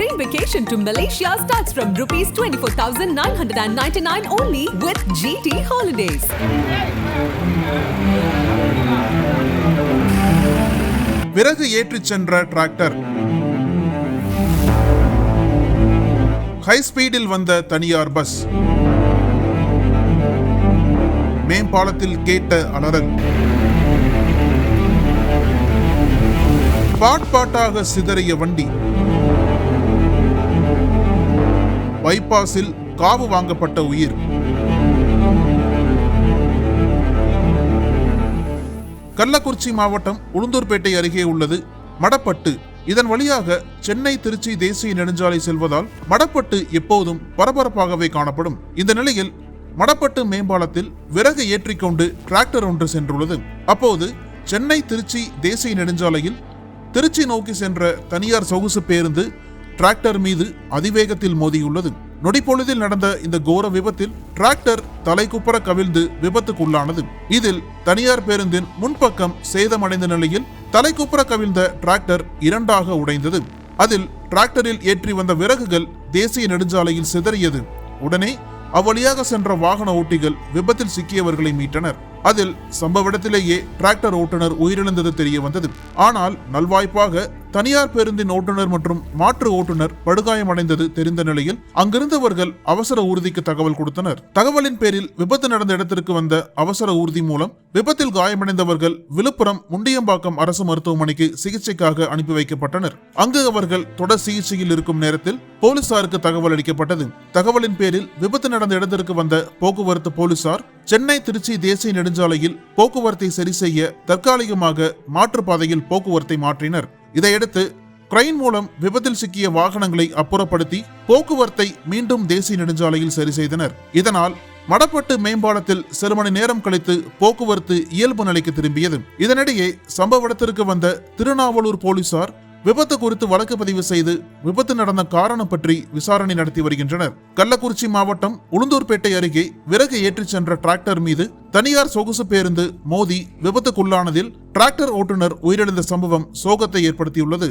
train vacation to Malaysia starts from rupees 24,999 only with GT Holidays. விறகு ஏற்றிச் சென்ற tractor high ஸ்பீடில் வந்த தனியார் பஸ் மேம்பாலத்தில் கேட்ட அலறல் பாட் பாட்டாக சிதறிய வண்டி பைபாஸில் காவு வாங்கப்பட்ட உயிர். கள்ளக்குறிச்சி மாவட்டம் உளுந்தூர்பேட்டை அருகே உள்ளது மடப்பட்டு. இதன் வழியாக சென்னை திருச்சி தேசிய நெடுஞ்சாலை செல்வதால் மடப்பட்டு எப்போதும் பரபரப்பாகவே காணப்படும். இந்த நிலையில் மடப்பட்டு மேம்பாலத்தில் விறகு ஏற்றிக்கொண்டு டிராக்டர் ஒன்று சென்றுள்ளது. அப்போது சென்னை திருச்சி தேசிய நெடுஞ்சாலையில் திருச்சி நோக்கி சென்ற தனியார் சொகுசு பேருந்து டிராக்டர் மீது அதிவேகத்தில் மோதியுள்ளது. நொடிப்பொழுதில் நடந்த இந்த கோர விபத்தில் டிராக்டர் தலைக்குப்புற கவிழ்ந்து விபத்துக்குள்ளானது. இதில் தனியார் பேருந்தின் முன்பக்கம் சேதமடைந்த நிலையில் தலைக்குப்புற கவிழ்ந்த டிராக்டர் இரண்டாக உடைந்தது. அதில் டிராக்டரில் ஏற்றி வந்த விறகுகள் தேசிய நெடுஞ்சாலையில் சிதறியது. உடனே அவ்வழியாக சென்ற வாகன ஓட்டிகள் விபத்தில் சிக்கியவர்களை மீட்டனர். அதில் சம்பவ இடத்திலேயே டிராக்டர் ஓட்டுநர் உயிரிழந்தது தெரிய வந்தது. ஆனால் நல்வாய்ப்பாக தனியார் பேருந்தின் ஓட்டுநர் மற்றும் மாற்று ஓட்டுநர் படுகாயமடைந்தது தெரிந்த நிலையில் அங்கிருந்தவர்கள் அவசர ஊர்திக்கு தகவல் கொடுத்தனர். தகவலின் பேரில் விபத்து நடந்த இடத்திற்கு வந்த அவசர ஊர்தி மூலம் விபத்தில் காயமடைந்தவர்கள் விழுப்புரம் முண்டியம்பாக்கம் அரசு மருத்துவமனைக்கு சிகிச்சைக்காக அனுப்பி வைக்கப்பட்டனர். அங்கு அவர்கள் தொடர் சிகிச்சையில் இருக்கும் நேரத்தில் போலீசாருக்கு தகவல் அளிக்கப்பட்டது. தகவலின் பேரில் விபத்து நடந்த இடத்திற்கு வந்த போக்குவரத்து போலீசார் சென்னை திருச்சி தேசிய நெடுஞ்சாலையில் போக்குவரத்தை சரி செய்ய தற்காலிகமாக மாற்றுப்பாதையில் போக்குவரத்தை மாற்றினர். இதையடுத்து கிரைன் மூலம் விபத்தில் சிக்கிய வாகனங்களை அப்புறப்படுத்தி போக்குவரத்தை மீண்டும் தேசிய நெடுஞ்சாலையில் சரி செய்தனர். இதனால் மடப்பட்டு மேம்பாலத்தில் சிறு மணி நேரம் கழித்து போக்குவரத்து இயல்பு நிலைக்கு திரும்பியது. இதனிடையே சம்பவ இடத்திற்கு வந்த திருநாவலூர் போலீசார் விபத்து குறித்து வழக்கு பதிவு செய்து விபத்து நடந்த காரணம் பற்றி விசாரணை நடத்தி வருகின்றனர். கள்ளக்குறிச்சி மாவட்டம் உளுந்தூர்பேட்டை அருகே விறகு ஏற்றிச் சென்ற டிராக்டர் மீது தனியார் சொகுசு பேருந்து மோதி விபத்துக்குள்ளானதில் டிராக்டர் ஓட்டுநர் உயிரிழந்த சம்பவம் சோகத்தை ஏற்படுத்தியுள்ளது.